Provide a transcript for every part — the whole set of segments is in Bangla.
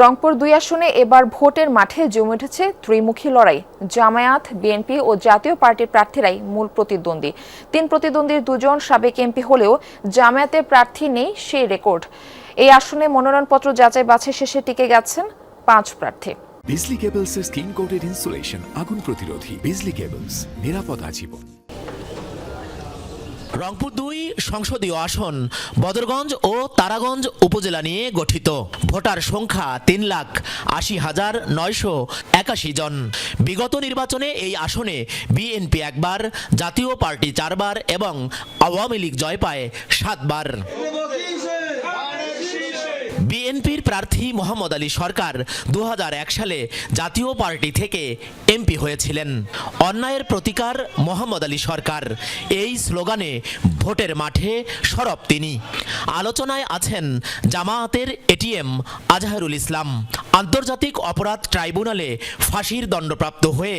রংপুর দুই আসনে এবার ভোটের মাঠে জমে উঠেছে ত্রিমুখী লড়াই। জামায়াত, বিএনপি ও জাতীয় পার্টির প্রার্থীরাই মূল প্রতিদ্বন্দ্বী। তিন প্রতিদ্বন্দ্বীর দুজন সাবেক এমপি হলেও জামায়াতের প্রার্থী নেই সেই রেকর্ড। এই আসনে মনোনয়নপত্র যাচাই বাছে শেষে টিকে গেছেন পাঁচ প্রার্থী। বিজলি কেবলসের স্কিন কোটেড ইনসুলেশন, আগুন প্রতিরোধী। বিজলি কেবলস, নিরাপদ আজীবন। রংপুর দুই সংসদীয় আসন, বদরগঞ্জ ও তারাগঞ্জ উপজেলা নিয়ে গঠিত। ভোটার সংখ্যা তিন লাখ আশি হাজার নয়শো একাশি জন। বিগত নির্বাচনে এই আসনে বিএনপি একবার, জাতীয় পার্টি চারবার এবং আওয়ামী লীগ জয় পায় সাতবার। বিএনপির প্রার্থী মোহাম্মদ আলী সরকার দু হাজার এক সালে জাতীয় পার্টি থেকে এমপি হয়েছিলেন। অন্যায়ের প্রতিকার মোহাম্মদ আলী সরকার। এই স্লোগানে ভোটের মাঠে সরব তিনি। আলোচনায় আছেন জামায়াতের এটিএম আজহারুল ইসলাম। আন্তর্জাতিক অপরাধ ট্রাইব্যুনালে ফাঁসির দণ্ডপ্রাপ্ত হয়ে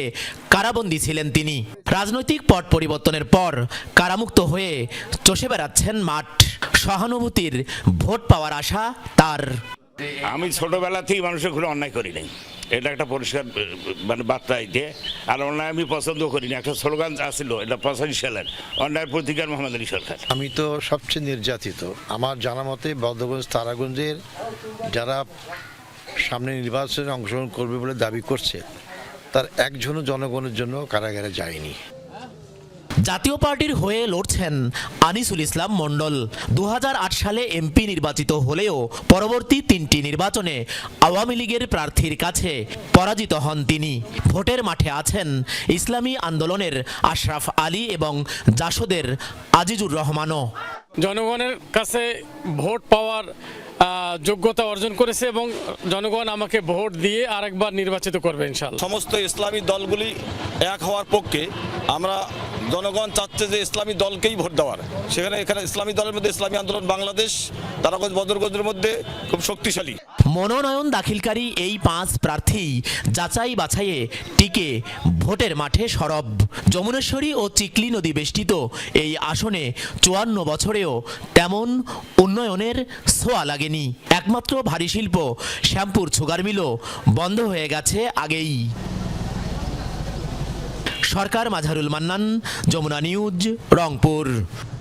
কারাবন্দী ছিলেন তিনি। রাজনৈতিক পট পরিবর্তনের পর কারামুক্ত হয়ে চষে বেড়াচ্ছেন মাঠ। সহানুভূতির ভোট পাওয়ার আশা তার। আমি ছোটবেলা থেকে মানুষের ঘুরে অন্যায় করি নাই। এটা একটা পরিষ্কার মানে বার্তা আইতে আর অন্যায় আমি পছন্দ করি না। একটা স্লোগান আসছিল এটা পঁচাশি সালের অন্যায়ের প্রতিকার মোহাম্মদ আলী সরকার। আমি তো সবচেয়ে নির্যাতিত। আমার জানা মতে বদ্ধগঞ্জ তারাগঞ্জের যারা সামনে নির্বাচনে অংশগ্রহণ করবে বলে দাবি করছে তার একজনও জনগণের জন্য কারাগারে যায়নি। জাতীয় পার্টির হয়ে লড়ছেন আনিসুল ইসলাম মণ্ডল। দু হাজার আট সালে এমপি নির্বাচিত হলেও পরবর্তী তিনটি নির্বাচনে আওয়ামী লীগের প্রার্থীর কাছে পরাজিত হন তিনি। ভোটের মাঠে আছেন ইসলামী আন্দোলনের আশরাফ আলী এবং জাসদের আজিজুর রহমানও। জনগণের কাছে ভোট পাওয়ার যোগ্যতা অর্জন করেছে এবং জনগণ আমাকে ভোট দিয়ে আরেকবার নির্বাচিত করবে ইনশাল্লাহ সমস্ত ইসলামী দলগুলি এক হওয়ার পক্ষে আমরা জনগণ চাচ্ছে যে ইসলামী দলকেই ভোট দেওয়ার। সেখানে এখানে ইসলামী দলের মধ্যে ইসলামী আন্দোলন বাংলাদেশ, তারাগঞ্জ, বদরগঞ্জের মধ্যে খুব শক্তিশালী। মনোনয়ন দাখিলকারী এই পাঁচ প্রার্থী যাচাই বাছাইয়ে টিকে ভোটের মাঠে সরব। যমুনেশ্বরী ও চিকলি নদী বেষ্টিত এই আসনে চুয়ান্ন বছরেও তেমন উন্নয়নের ছোঁয়া লাগেনি। একমাত্র ভারী শিল্প শ্যামপুর সুগার মিলও বন্ধ হয়ে গেছে আগেই। সরকার মাঝারুল মান্নান যমুনা নিউজ রংপুর।